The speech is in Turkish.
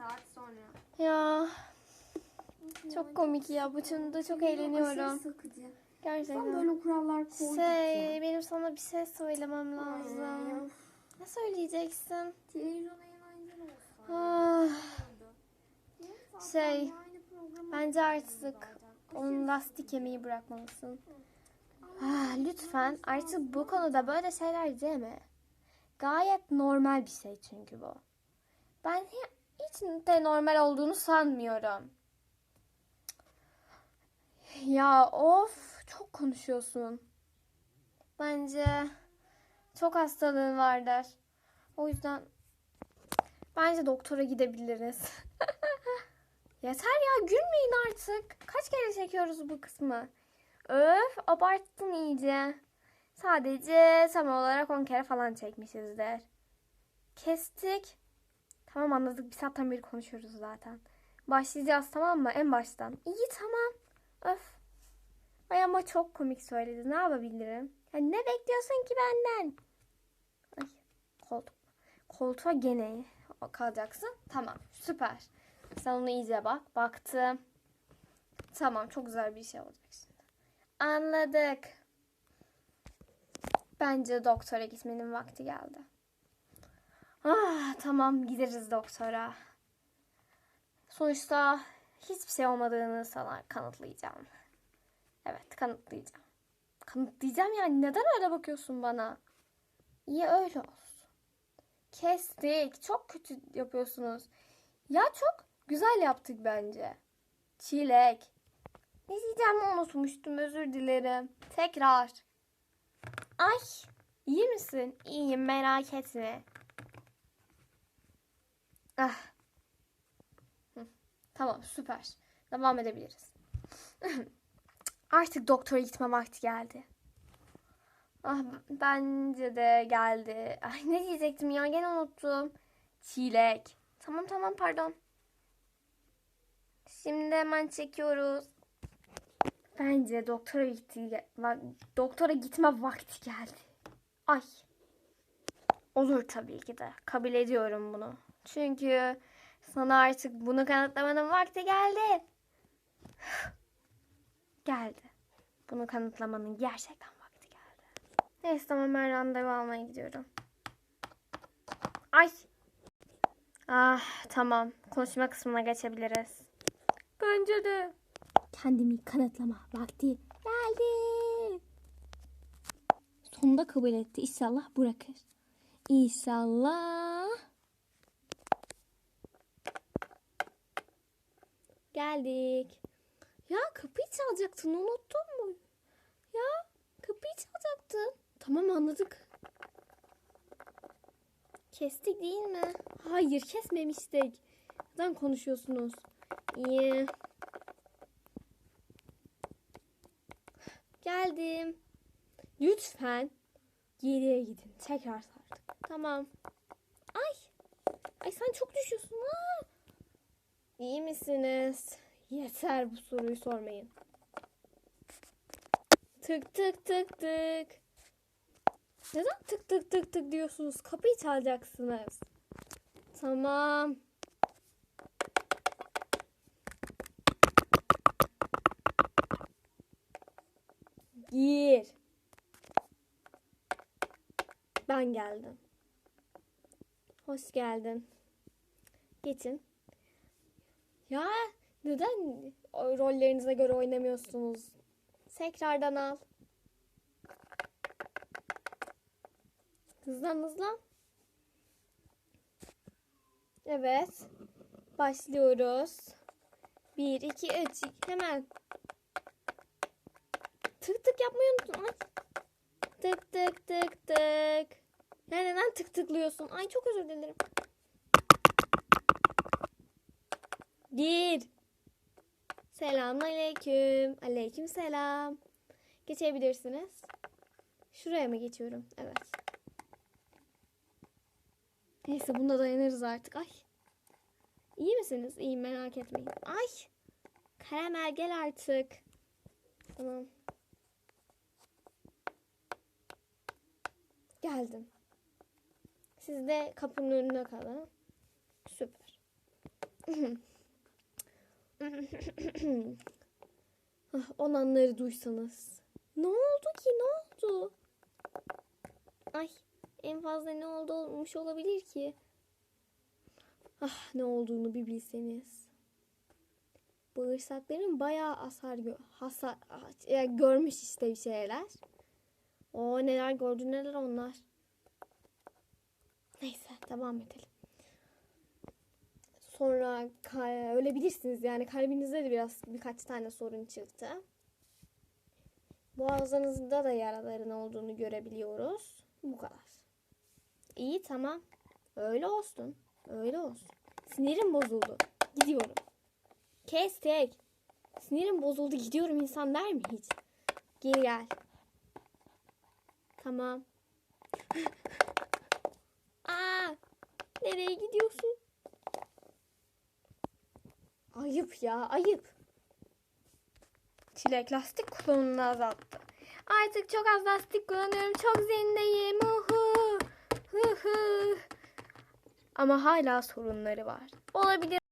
saat sonra. Ya çok komik ya. Bu da çok eğleniyorum. Aşırı sıkıcı. Sen Gerçekten. böyle kurallar koyduk Şey, benim sana bir şey söylemem lazım. Ne söyleyeceksin? Televizyona olsun. Ah, Şey, bence artık onun lastik yemeği bırakmalısın. Ah, lütfen artık bu konuda böyle şeyler deme. Gayet normal bir şey çünkü bu. Ben hi- hiç de normal olduğunu sanmıyorum. Ya of çok konuşuyorsun. Bence çok hastalığın vardır. O yüzden bence doktora gidebiliriz. Yeter ya gülmeyin artık. Kaç kere çekiyoruz bu kısmı? Öf abarttın iyice. Sadece tam olarak 10 kere falan çekmişizdir. Kestik. Tamam anladık. Bir saatten beri konuşuyoruz zaten. Başlayacağız tamam mı? En baştan. İyi tamam. Öf. Ay ama çok komik söyledi. Ne yapabilirim? Ya ne bekliyorsun ki benden? Ay koltuk. Koltuğa gene kalacaksın. Tamam süper. Sen onu iyice bak. Baktım. Tamam çok güzel bir şey olacak şimdi. Anladık. Bence doktora gitmenin vakti geldi. Ah, tamam gideriz doktora. Sonuçta hiçbir şey olmadığını sana kanıtlayacağım. Evet kanıtlayacağım. Kanıtlayacağım yani neden öyle bakıyorsun bana? İyi öyle olsun. Kestik. Çok kötü yapıyorsunuz. Ya çok güzel yaptık bence. Çilek. Ne diyeceğimi unutmuştum özür dilerim. Tekrar. Ay iyi misin? İyiyim merak etme. Ah. Tamam süper. Devam edebiliriz. Artık doktora gitme vakti geldi. Ah bence de geldi. Ay ne diyecektim ya gene unuttum. Çilek. Tamam tamam pardon. Şimdi hemen çekiyoruz. Bence doktora gitti, doktora gitme vakti geldi. Ay. Olur tabii ki de. Kabul ediyorum bunu. Çünkü sana artık bunu kanıtlamanın vakti geldi. geldi. Bunu kanıtlamanın gerçekten vakti geldi. Neyse tamam ben randevu almaya gidiyorum. Ay. Ah tamam. Konuşma kısmına geçebiliriz. Bence de. Kendimi kanıtlama vakti geldi. Sonunda kabul etti. İnşallah bırakır. İnşallah. Geldik. Ya kapıyı çalacaktın unuttun mu? Ya kapıyı çalacaktın. Tamam anladık. Kestik değil mi? Hayır kesmemiştik. Neden konuşuyorsunuz? İyi. Geldim. Lütfen geriye gidin. Tekrar sardık. Tamam. Ay. Ay sen çok düşüyorsun ha. İyi misiniz? Yeter bu soruyu sormayın. Tık tık tık tık. Neden tık tık tık tık diyorsunuz? Kapıyı çalacaksınız. Tamam. Gir. Ben geldim. Hoş geldin. Geçin. Ya neden rollerinize göre oynamıyorsunuz? Tekrardan al. Hızlan hızlan. Evet. Başlıyoruz. Bir, iki, üç. Hemen. Tık tık yapmayı unuttun. Ay. Tık tık tık tık. Ya neden tık tıklıyorsun? Ay çok özür dilerim. Gir. Selamun aleyküm. Aleyküm selam. Geçebilirsiniz. Şuraya mı geçiyorum? Evet. Neyse bunda dayanırız artık. Ay. İyi misiniz? İyiyim merak etmeyin. Ay. Karamel gel artık. Tamam. Geldim. Siz de kapının önüne kalın. Süper. Ah, o anları duysanız. Ne oldu ki? Ne oldu? Ay en fazla ne oldu olmuş olabilir ki? Ah ne olduğunu bir bilseniz. Bağırsakların bayağı hasar, gö hasar yani görmüş işte bir şeyler. O neler gördü neler onlar. Neyse devam edelim. Sonra ölebilirsiniz yani kalbinizde de biraz birkaç tane sorun çıktı. Boğazınızda da yaraların olduğunu görebiliyoruz. Bu kadar. İyi tamam. Öyle olsun. Öyle olsun. Sinirim bozuldu. Gidiyorum. Kestik. Sinirim bozuldu gidiyorum insan der mi hiç? Geri gel. Tamam. Aa, nereye gidiyorsun? Ayıp ya ayıp. Çilek lastik kullanımını azalttı. Artık çok az lastik kullanıyorum. Çok zindeyim. Uhu. Hı hı. Ama hala sorunları var. Olabilir.